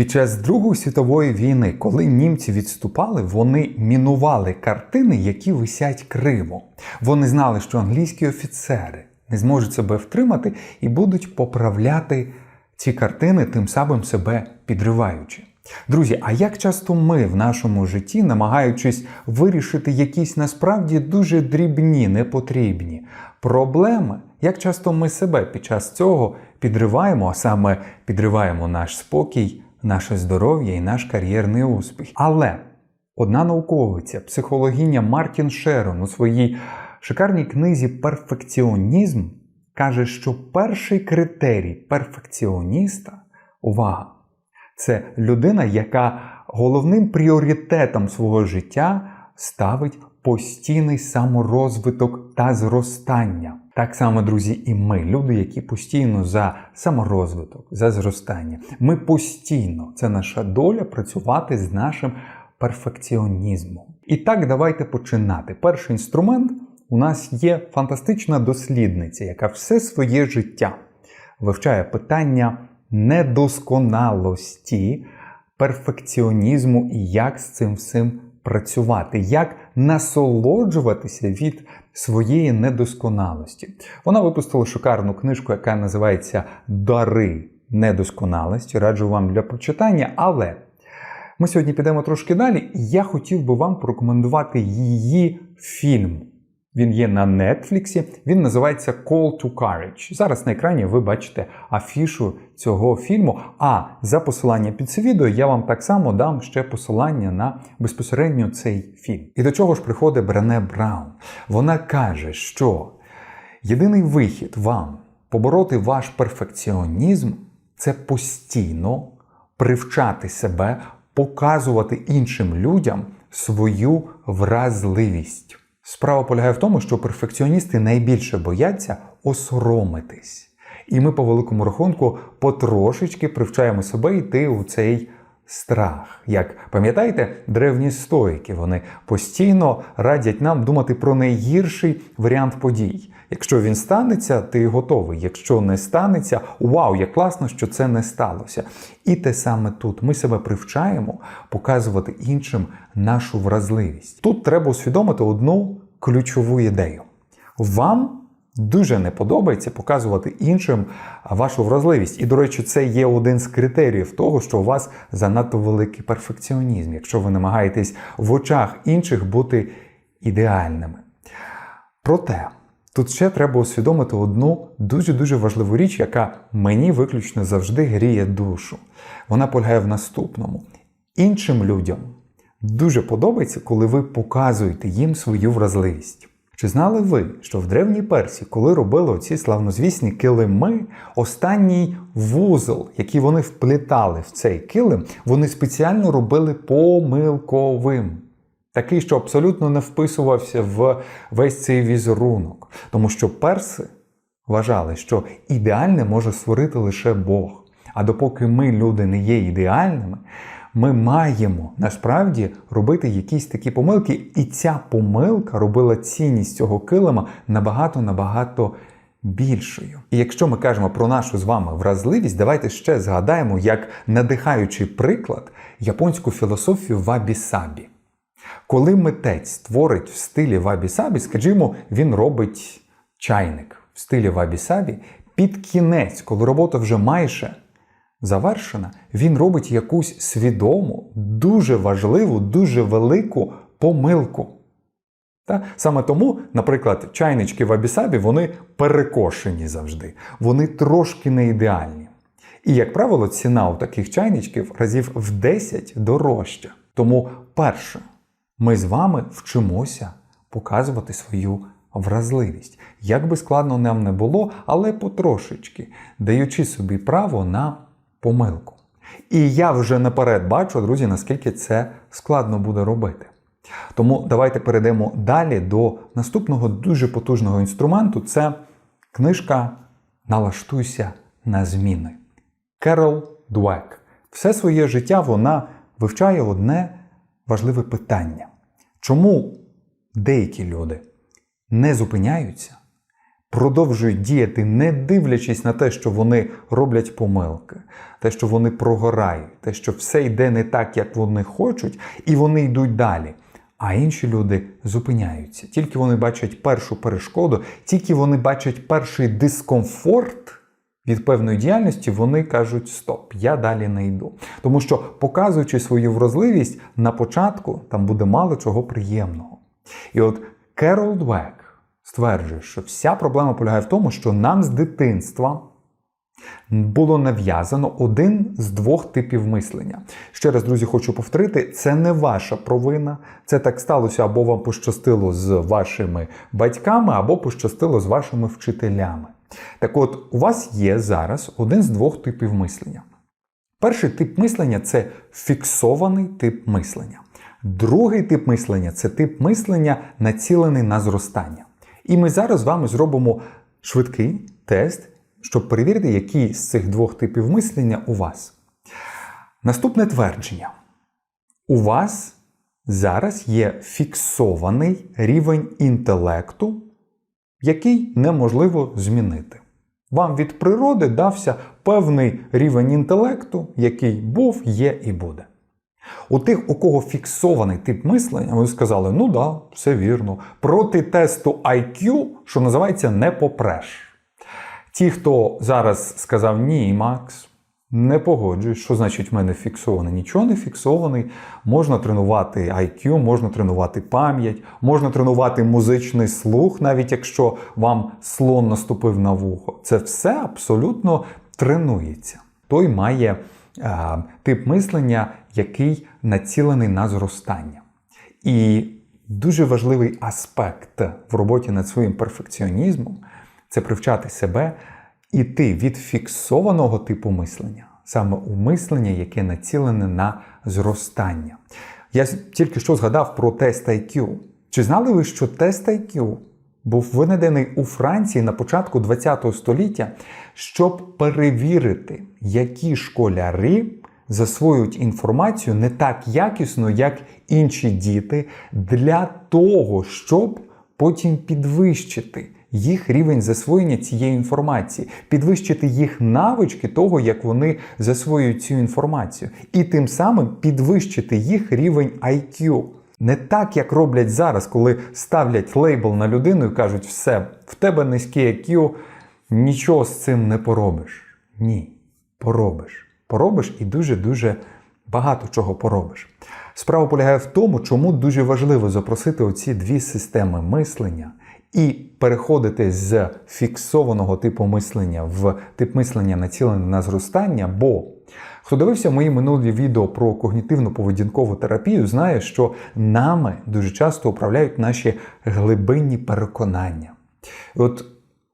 Під час Другої світової війни, коли німці відступали, вони мінували картини, які висять Криму. Вони знали, що англійські офіцери не зможуть себе втримати і будуть поправляти ці картини, тим самим себе підриваючи. Друзі, а як часто ми в нашому житті, намагаючись вирішити якісь насправді дуже дрібні, непотрібні проблеми, як часто ми себе під час цього підриваємо, а саме підриваємо наш спокій, наше здоров'я і наш кар'єрний успіх. Але одна науковиця, психологиня Мартін Шерон у своїй шикарній книзі Перфекціонізм каже, що перший критерій перфекціоніста увага. Це людина, яка головним пріоритетом свого життя ставить постійний саморозвиток та зростання. Так само, друзі, і ми, люди, які постійно за саморозвиток, за зростання. Ми постійно, це наша доля працювати з нашим перфекціонізмом. І так, давайте починати. Перший інструмент у нас є фантастична дослідниця, яка все своє життя вивчає питання недосконалості, перфекціонізму і як з цим всім працювати, як насолоджуватися від своєї недосконалості. Вона випустила шикарну книжку, яка називається Дари недосконалості. Раджу вам для прочитання, але ми сьогодні підемо трошки далі, і я хотів би вам порекомендувати її фільм. Він є на Нетфліксі, він називається Call to Courage. Зараз на екрані ви бачите афішу цього фільму. А за посилання під це відео я вам так само дам ще посилання на безпосередньо цей фільм. І до чого ж приходить Брене Браун? Вона каже, що єдиний вихід вам побороти ваш перфекціонізм це постійно привчати себе, показувати іншим людям свою вразливість. Справа полягає в тому, що перфекціоністи найбільше бояться осоромитись. І ми, по великому рахунку, потрошечки привчаємо себе йти у цей страх. Як пам'ятаєте, древні стоїки вони постійно радять нам думати про найгірший варіант подій. Якщо він станеться, ти готовий. Якщо не станеться, вау, як класно, що це не сталося. І те саме тут ми себе привчаємо показувати іншим нашу вразливість. Тут треба усвідомити одну ключову ідею. Вам дуже не подобається показувати іншим вашу вразливість. І, до речі, це є один з критеріїв того, що у вас занадто великий перфекціонізм, якщо ви намагаєтесь в очах інших бути ідеальними. Проте. Тут ще треба усвідомити одну дуже-дуже важливу річ, яка мені виключно завжди гріє душу. Вона полягає в наступному. Іншим людям дуже подобається, коли ви показуєте їм свою вразливість. Чи знали ви, що в древній Персії, коли робили оці славнозвісні килими, останній вузол, який вони вплітали в цей килим, вони спеціально робили помилковим? Такий, що абсолютно не вписувався в весь цей візерунок. Тому що перси вважали, що ідеальне може створити лише Бог. А допоки ми, люди, не є ідеальними, ми маємо насправді робити якісь такі помилки, і ця помилка робила цінність цього килима набагато-набагато більшою. І якщо ми кажемо про нашу з вами вразливість, давайте ще згадаємо як надихаючий приклад японську філософію вабі-сабі. Коли митець творить в стилі вабі-сабі, скажімо, він робить чайник в стилі вабі-сабі, під кінець, коли робота вже майже завершена, він робить якусь свідому, дуже важливу, дуже велику помилку. Саме тому, наприклад, чайнички в Абісабі вони перекошені завжди, вони трошки не ідеальні. І, як правило, ціна у таких чайничків разів в 10 дорожча. Тому, перше, ми з вами вчимося показувати свою вразливість. Як би складно нам не було, але потрошечки, даючи собі право на помилку. І я вже наперед бачу, друзі, наскільки це складно буде робити. Тому давайте перейдемо далі до наступного дуже потужного інструменту. Це книжка Налаштуйся на зміни. Керол Дуек. Все своє життя вона вивчає одне важливе питання. Чому деякі люди не зупиняються, продовжують діяти, не дивлячись на те, що вони роблять помилки, те, що вони прогорають, те, що все йде не так, як вони хочуть, і вони йдуть далі. А інші люди зупиняються. Тільки вони бачать першу перешкоду, тільки вони бачать перший дискомфорт від певної діяльності, вони кажуть: Стоп, я далі не йду. Тому що, показуючи свою вразливість, на початку там буде мало чого приємного. І от Керол Двек стверджує, що вся проблема полягає в тому, що нам з дитинства було нав'язано один з двох типів мислення. Ще раз, друзі, хочу повторити: це не ваша провина. Це так сталося, або вам пощастило з вашими батьками, або пощастило з вашими вчителями. Так от, у вас є зараз один з двох типів мислення. Перший тип мислення це фіксований тип мислення. Другий тип мислення це тип мислення, націлений на зростання. І ми зараз з вами зробимо швидкий тест, щоб перевірити, який з цих двох типів мислення у вас. Наступне твердження. У вас зараз є фіксований рівень інтелекту, який неможливо змінити. Вам від природи дався певний рівень інтелекту, який був, є і буде. У тих, у кого фіксований тип мислення, ви сказали, ну да, все вірно. Проти тесту IQ, що називається, не попреш. Ті, хто зараз сказав ні, Макс, не погоджуюсь, що значить в мене фіксований? Нічого не фіксований. Можна тренувати IQ, можна тренувати пам'ять, можна тренувати музичний слух, навіть якщо вам слон наступив на вухо. Це все абсолютно тренується. Той має а, тип мислення, який націлений на зростання. І дуже важливий аспект в роботі над своїм перфекціонізмом це привчати себе іти від фіксованого типу мислення, саме у мислення, яке націлене на зростання. Я тільки що згадав про тест IQ. Чи знали ви, що тест IQ був винайдений у Франції на початку ХХ століття, щоб перевірити, які школяри засвоюють інформацію не так якісно, як інші діти, для того, щоб потім підвищити їх рівень засвоєння цієї інформації, підвищити їх навички того, як вони засвоюють цю інформацію, і тим самим підвищити їх рівень IQ. Не так, як роблять зараз, коли ставлять лейбл на людину і кажуть, все, в тебе низький IQ, нічого з цим не поробиш. Ні, поробиш. Поробиш і дуже-дуже багато чого поробиш. Справа полягає в тому, чому дуже важливо запросити оці дві системи мислення і переходити з фіксованого типу мислення в тип мислення націлене на зростання. Бо хто дивився мої минулі відео про когнітивно-поведінкову терапію, знає, що нами дуже часто управляють наші глибинні переконання. І от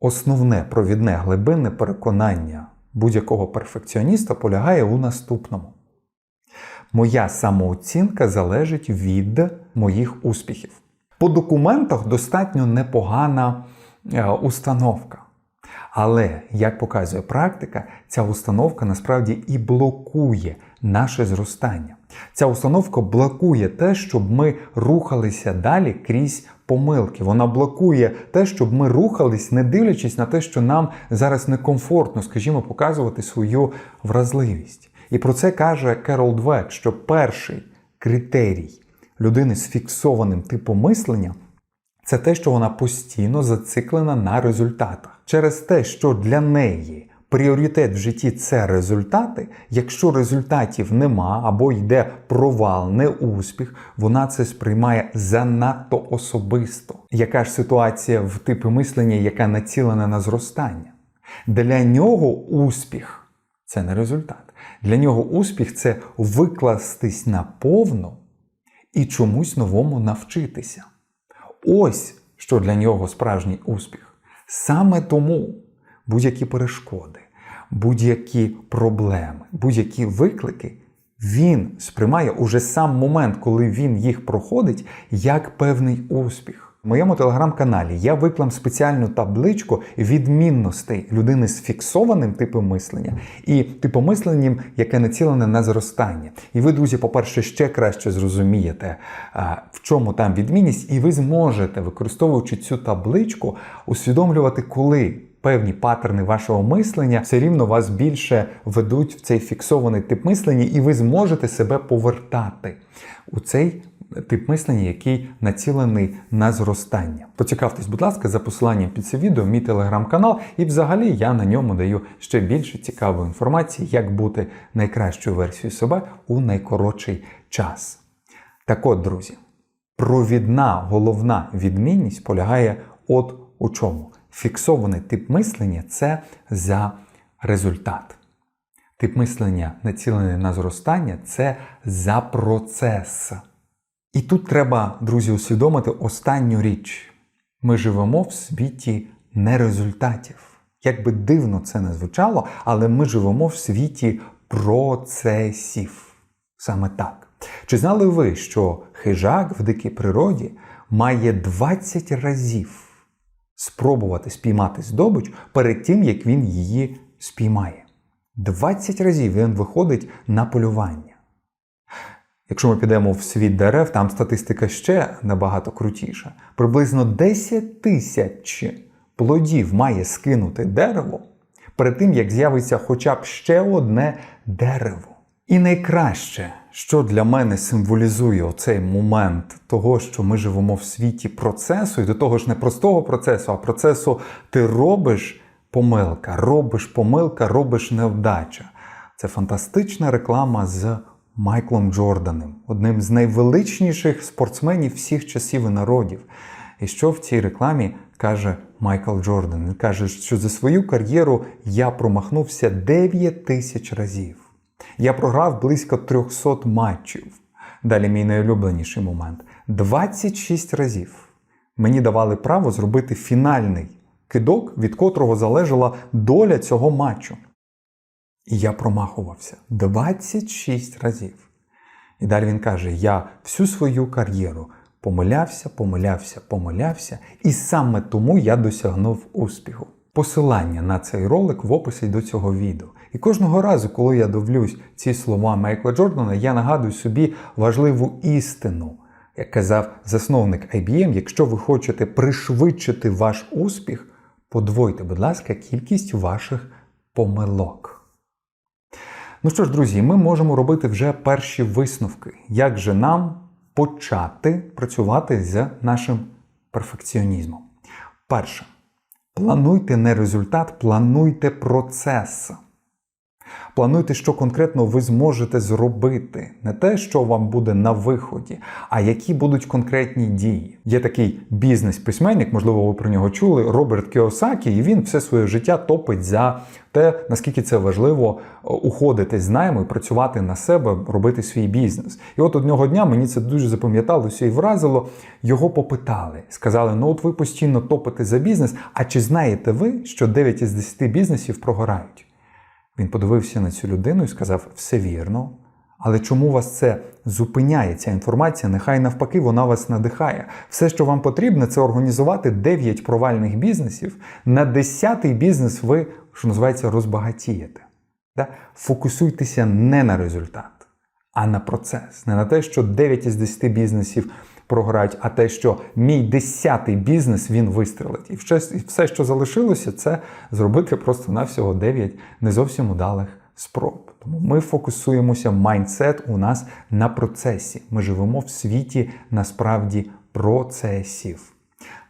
основне провідне глибинне переконання будь-якого перфекціоніста полягає у наступному. Моя самооцінка залежить від моїх успіхів. По документах достатньо непогана е, установка. Але, як показує практика, ця установка насправді і блокує наше зростання. Ця установка блокує те, щоб ми рухалися далі крізь помилки. Вона блокує те, щоб ми рухались, не дивлячись на те, що нам зараз некомфортно, скажімо, показувати свою вразливість. І про це каже Керол Двек, що перший критерій людини з фіксованим типом мислення це те, що вона постійно зациклена на результатах. Через те, що для неї пріоритет в житті це результати. Якщо результатів нема або йде провал, не успіх, вона це сприймає занадто особисто. Яка ж ситуація в типі мислення, яка націлена на зростання? Для нього успіх це не результат. Для нього успіх це викластись наповно і чомусь новому навчитися. Ось що для нього справжній успіх. Саме тому будь-які перешкоди, будь-які проблеми, будь-які виклики він сприймає уже сам момент, коли він їх проходить, як певний успіх. В моєму телеграм-каналі я виклам спеціальну табличку відмінностей людини з фіксованим типом мислення і типом мисленням, яке націлене на зростання. І ви, друзі, по-перше, ще краще зрозумієте, в чому там відмінність, і ви зможете, використовуючи цю табличку, усвідомлювати, коли. Певні паттерни вашого мислення все рівно вас більше ведуть в цей фіксований тип мислення, і ви зможете себе повертати у цей тип мислення, який націлений на зростання. Поцікавтесь, будь ласка, за посиланням під це відео, мій телеграм-канал, і взагалі я на ньому даю ще більше цікавої інформації, як бути найкращою версією себе у найкоротший час. Так от, друзі, провідна головна відмінність полягає от у чому. Фіксований тип мислення це за результат. Тип мислення, націлений на зростання, це за процес. І тут треба, друзі, усвідомити останню річ. Ми живемо в світі не результатів. Як би дивно це не звучало, але ми живемо в світі процесів. Саме так. Чи знали ви, що хижак в дикій природі має 20 разів спробувати спіймати здобич перед тим, як він її спіймає? 20 разів він виходить на полювання. Якщо ми підемо в світ дерев, там статистика ще набагато крутіша. Приблизно 10 тисяч плодів має скинути дерево перед тим, як з'явиться хоча б ще одне дерево. І найкраще, що для мене символізує оцей момент того, що ми живемо в світі процесу, і до того ж не простого процесу, а процесу ти робиш помилка, робиш помилка, робиш невдача. Це фантастична реклама з Майклом Джорданом, одним з найвеличніших спортсменів всіх часів і народів. І що в цій рекламі каже Майкл Джордан? Він каже, що за свою кар'єру я промахнувся 9 тисяч разів. Я програв близько 300 матчів. Далі мій найулюбленіший момент: 26 разів мені давали право зробити фінальний кидок, від котрого залежала доля цього матчу. І я промахувався 26 разів. І далі він каже: я всю свою кар'єру помилявся, помилявся, помилявся, і саме тому я досягнув успіху. Посилання на цей ролик в описі до цього відео. І кожного разу, коли я дивлюсь ці слова Майкла Джордана, я нагадую собі важливу істину. Як казав засновник IBM, якщо ви хочете пришвидшити ваш успіх, подвойте, будь ласка, кількість ваших помилок. Ну що ж, друзі, ми можемо робити вже перші висновки, як же нам почати працювати з нашим перфекціонізмом. Перше, плануйте не результат, плануйте процес. Плануйте, що конкретно ви зможете зробити, не те, що вам буде на виході, а які будуть конкретні дії. Є такий бізнес-письменник, можливо, ви про нього чули, Роберт Кіосакі, і він все своє життя топить за те, наскільки це важливо уходити з найму працювати на себе, робити свій бізнес. І от одного дня мені це дуже запам'яталося і вразило. Його попитали, сказали: ну от ви постійно топите за бізнес. А чи знаєте ви, що 9 із 10 бізнесів прогорають? Він подивився на цю людину і сказав: все вірно. Але чому вас це зупиняє, ця інформація? Нехай навпаки, вона вас надихає. Все, що вам потрібно, це організувати 9 провальних бізнесів. На 10-й бізнес ви, що називається, розбагатієте. Фокусуйтеся не на результат, а на процес. Не на те, що 9 із 10 бізнесів програють, а те, що мій 10-й бізнес він вистрелить. І все, що залишилося, це зробити просто-навсього 9 не зовсім удалих спроб. Тому ми фокусуємося, майндсет у нас на процесі. Ми живемо в світі насправді процесів.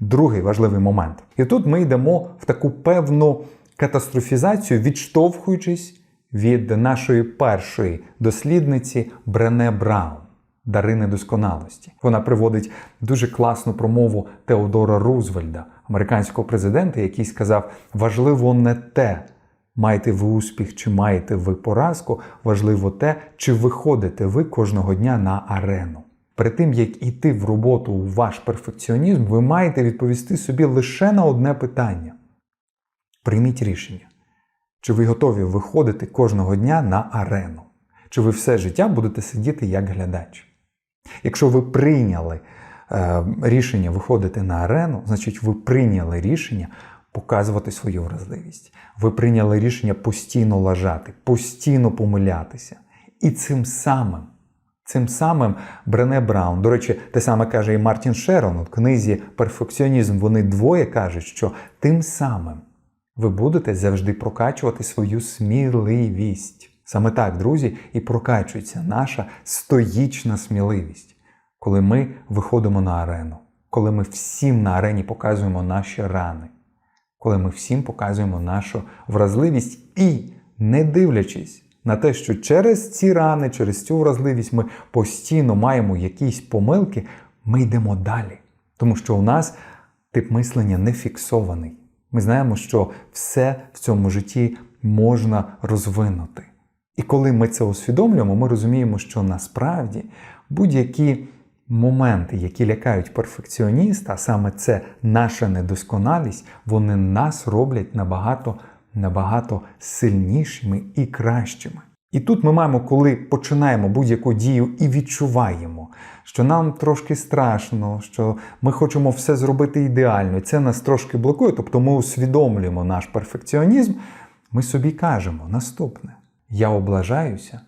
Другий важливий момент. І тут ми йдемо в таку певну катастрофізацію, відштовхуючись від нашої першої дослідниці Брене Браун. Дари недосконалості. Вона приводить дуже класну промову Теодора Рузвельда, американського президента, який сказав: важливо не те, маєте ви успіх чи маєте ви поразку, важливо те, чи виходите ви кожного дня на арену. Перед тим, як іти в роботу у ваш перфекціонізм, ви маєте відповісти собі лише на одне питання. Прийміть рішення, чи ви готові виходити кожного дня на арену, чи ви все життя будете сидіти як глядач. Якщо ви прийняли е, рішення виходити на арену, значить, ви прийняли рішення показувати свою вразливість. Ви прийняли рішення постійно лажати, постійно помилятися. І цим самим, цим самим Брене Браун, до речі, те саме каже і Мартін Шерон у книзі Перфекціонізм. Вони двоє кажуть, що тим самим ви будете завжди прокачувати свою сміливість. Саме так, друзі, і прокачується наша стоїчна сміливість, коли ми виходимо на арену, коли ми всім на арені показуємо наші рани, коли ми всім показуємо нашу вразливість і, не дивлячись на те, що через ці рани, через цю вразливість ми постійно маємо якісь помилки, ми йдемо далі. Тому що у нас тип мислення не фіксований. Ми знаємо, що все в цьому житті можна розвинути. І коли ми це усвідомлюємо, ми розуміємо, що насправді будь-які моменти, які лякають перфекціоніста, а саме це наша недосконалість, вони нас роблять набагато, набагато сильнішими і кращими. І тут ми маємо, коли починаємо будь-яку дію і відчуваємо, що нам трошки страшно, що ми хочемо все зробити ідеально, і це нас трошки блокує, тобто ми усвідомлюємо наш перфекціонізм, ми собі кажемо наступне: я облажаюся,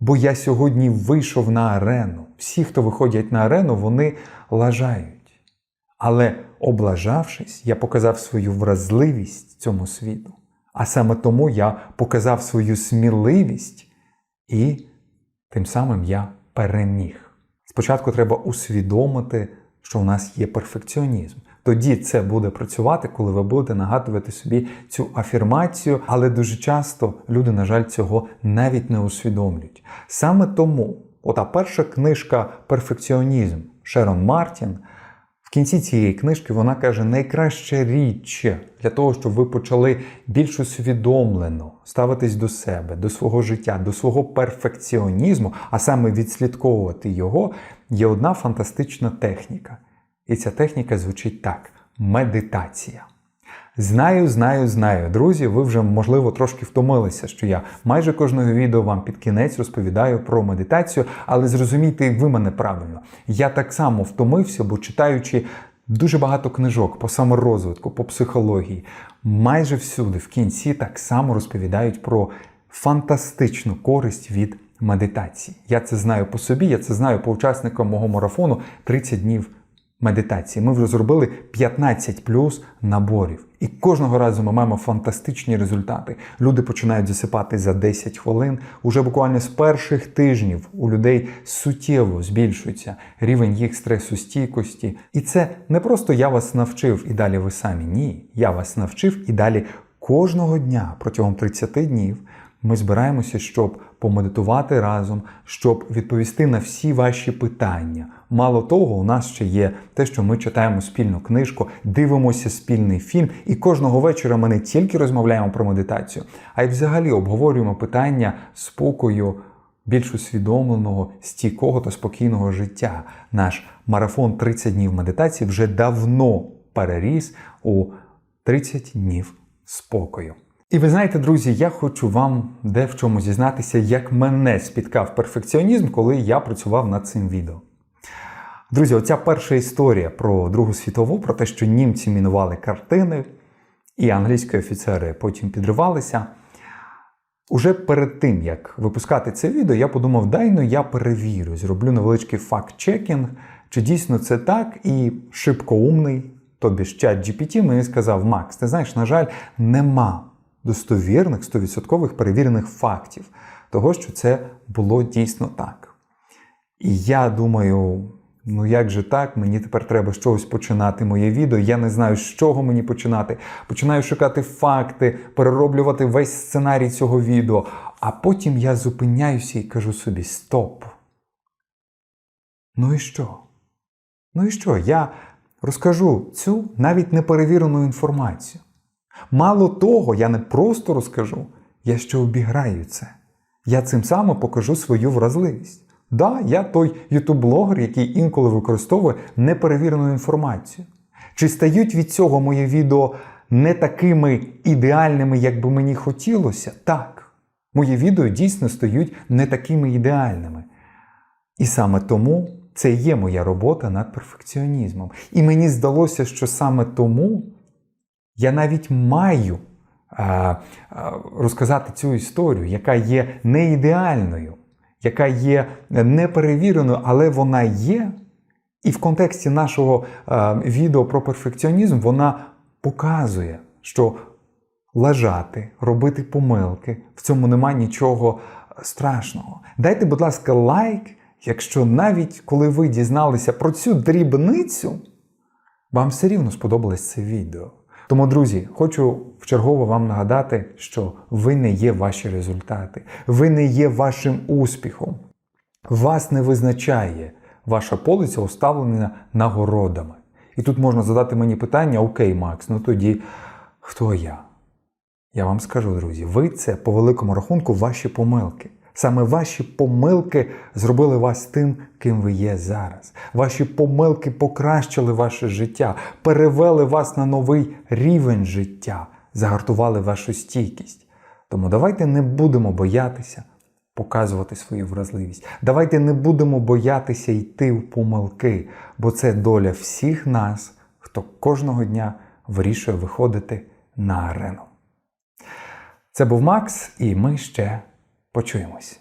бо я сьогодні вийшов на арену. Всі, хто виходять на арену, вони лажають. Але облажавшись, я показав свою вразливість цьому світу. А саме тому я показав свою сміливість і тим самим я переміг. Спочатку треба усвідомити, що у нас є перфекціонізм. Тоді це буде працювати, коли ви будете нагадувати собі цю афірмацію, але дуже часто люди, на жаль, цього навіть не усвідомлюють. Саме тому, ота перша книжка Перфекціонізм Шерон Мартін. В кінці цієї книжки вона каже: найкраща річ для того, щоб ви почали більш усвідомлено ставитись до себе, до свого життя, до свого перфекціонізму, а саме відслідковувати його, є одна фантастична техніка. І ця техніка звучить так: медитація. Знаю, знаю, знаю, друзі. Ви вже можливо трошки втомилися, що я майже кожного відео вам під кінець розповідаю про медитацію, але зрозумійте ви мене правильно. Я так само втомився, бо читаючи дуже багато книжок по саморозвитку, по психології, майже всюди в кінці так само розповідають про фантастичну користь від медитації. Я це знаю по собі, я це знаю по учасникам мого марафону 30 днів медитації. Ми вже зробили 15 плюс наборів. І кожного разу ми маємо фантастичні результати. Люди починають засипати за 10 хвилин. Уже буквально з перших тижнів у людей суттєво збільшується рівень їх стресостійкості. І це не просто я вас навчив і далі ви самі. Ні, я вас навчив і далі кожного дня протягом 30 днів. Ми збираємося, щоб помедитувати разом, щоб відповісти на всі ваші питання. Мало того, у нас ще є те, що ми читаємо спільну книжку, дивимося спільний фільм, і кожного вечора ми не тільки розмовляємо про медитацію, а й взагалі обговорюємо питання спокою, більш усвідомленого, стійкого та спокійного життя. Наш марафон 30 днів медитації вже давно переріс у 30 днів спокою. І ви знаєте, друзі, я хочу вам де в чому зізнатися, як мене спіткав перфекціонізм, коли я працював над цим відео. Друзі, оця перша історія про Другу світову, про те, що німці мінували картини, і англійські офіцери потім підривалися. Уже перед тим, як випускати це відео, я подумав, дай ну я перевірю, зроблю невеличкий факт-чекінг, чи дійсно це так, і шибко умний, тобі ж чат GPT мені сказав, Макс, ти знаєш, на жаль, нема достовірних, 100% перевірених фактів того, що це було дійсно так. І я думаю, ну як же так, мені тепер треба з чогось починати моє відео. Я не знаю, з чого мені починати. Починаю шукати факти, перероблювати весь сценарій цього відео. А потім я зупиняюся і кажу собі: стоп. Ну і що? Ну і що? Я розкажу цю навіть неперевірену інформацію. Мало того, я не просто розкажу, я ще обіграю це. Я цим самим покажу свою вразливість. Да, я той ютуб-блогер, який інколи використовує неперевірену інформацію. Чи стають від цього мої відео не такими ідеальними, як би мені хотілося? Так. Мої відео дійсно стають не такими ідеальними. І саме тому Це є моя робота над перфекціонізмом. І мені здалося, що саме тому я навіть маю а, а, розказати цю історію, яка є не ідеальною, яка є неперевіреною, але вона є. І в контексті нашого відео про перфекціонізм вона показує, що лажати, робити помилки, в цьому нема нічого страшного. Дайте, будь ласка, лайк, якщо навіть коли ви дізналися про цю дрібницю, вам все рівно сподобалось це відео. Тому, друзі, хочу вчергово вам нагадати, що ви не є ваші результати, ви не є вашим успіхом. Вас не визначає ваша полиця, уставлена нагородами. І тут можна задати мені питання: Окей, Макс, ну тоді хто я? Я вам скажу, друзі, ви це по великому рахунку ваші помилки. Саме ваші помилки зробили вас тим, ким ви є зараз. Ваші помилки покращили ваше життя, перевели вас на новий рівень життя, загартували вашу стійкість. Тому давайте не будемо боятися показувати свою вразливість. Давайте не будемо боятися йти в помилки, бо це доля всіх нас, хто кожного дня вирішує виходити на арену. Це був Макс, і ми ще почуємось.